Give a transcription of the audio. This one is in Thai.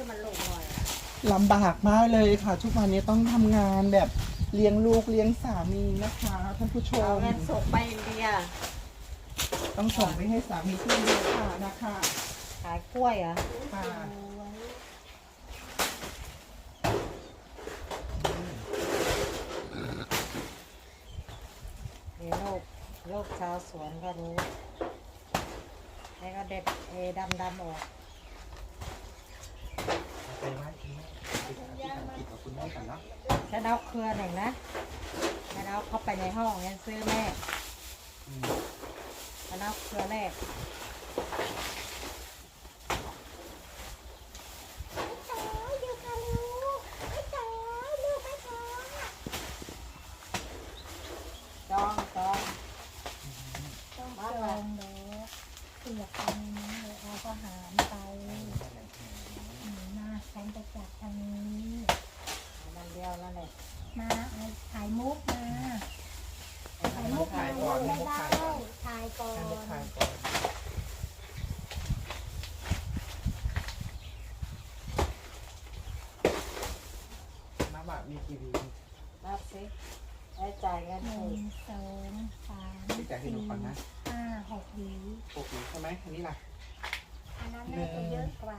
คือมันลงหน่อยอะลำบากมากเลยค่ะ ทุกวันนี้ต้องทำงานแบบเลี้ยงลูกเลี้ยงสามีนะคะท่านผู้ชเอาม เงินส่งไปอินเดียต้องส่งไปให้สามีที่เดียวค่ะนะคะขายกล้วยเหรอะค่ะเดี๋ยวโลกโลกชาวสวนก็รู้แล้วก็เด็ดเอดำดำๆออก ไปไหว้คุณแม่ไปทำที่ทำกิจกับคุณแม่ กันเนาะฉันเอาเครือหนึ่งนะฉันเอาเข้าไปในห้องฉันซื้อแม่อืมฉันเอาเครือแรกจองจองต้องมาจเลองเด้อเสียบตรงนี้เลยเอาก็หารไปหนูมาฉันจะจับทางนี้ มันเดียวนั่นแหละ มาเอาถ่าย มุกมาถ่ายมุกถ่ายก่อนไม่มุกได้ถ่ายก่อนถ่ายก่อให้มุกถ่ายนก่อนน้ำบาทมีกี่วีนับสิได้จ่ายเงินหถูนึ่งสองสามพี่จ่ายให้หนูก่อนนะห้าหกหวีหกวีใช่ไหมอันนี้ล่ะอันนั้นน่าจะเยอะกว่า